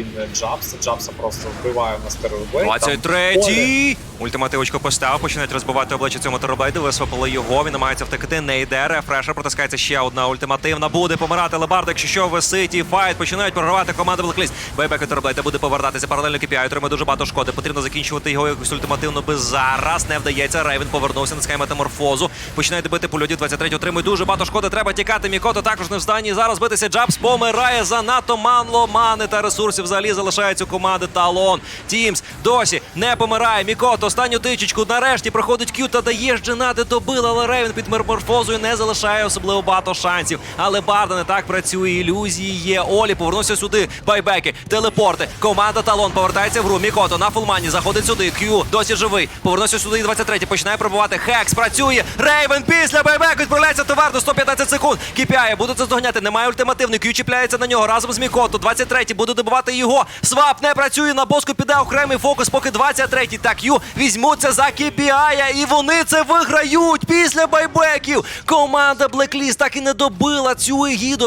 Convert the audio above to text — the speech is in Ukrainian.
Е, Джабса, Джабса просто вбиває на стероблейд. 23-й! Ультимативочку поставив, починають розбивати обличчя цьому тероблейду, висвопили його, він намагається втекти, не йде, рефрешер, протискається ще одна ультимативна, буде помирати Лебарда, якщо що, висить і файт, починають прорвати команда Блекліст. Бейбек тероблейда буде повертатися, паралельно KPI, отримує дуже багато шкоди, потрібно закінчувати його якусь ультимативну би зараз, не вдається, Рейвен повернувся, натискає метаморфозу, починає добити по люди, 23 отримує дуже багато шкоди, треба тікати, Мікото також не в стані, зараз битися, Джабс помирає, занадто мало мани та ресурсів взагалі залишається у команди Талон. Тімс досі не помирає. Мікото останню тичечку нарешті проходить к'ю та дає дженади добила, але Рейвен під мерморфозою не залишає особливо багато шансів. Але Барда не так працює. Ілюзії є. Олі повернувся сюди. Байбеки, телепорти. Команда Талон повертається в гру. Мікото на фулмані заходить сюди. К'ю досі живий. Повернувся сюди. і 23 починає пробувати. Хекс працює. Рейвен після байбеку відправляється товарно 115 секунд. Кіпяє, буде це здогняти. Немає ультимативний. К'ю чіпляється на нього разом з Мікото. 23 буде добивати його. Свап не працює. На боску піде окремий фокус, поки 23-й. Так, Ю візьмуться за Кіпіая. І вони це виграють після байбеків. Команда Блекліс так і не добила цю егіду.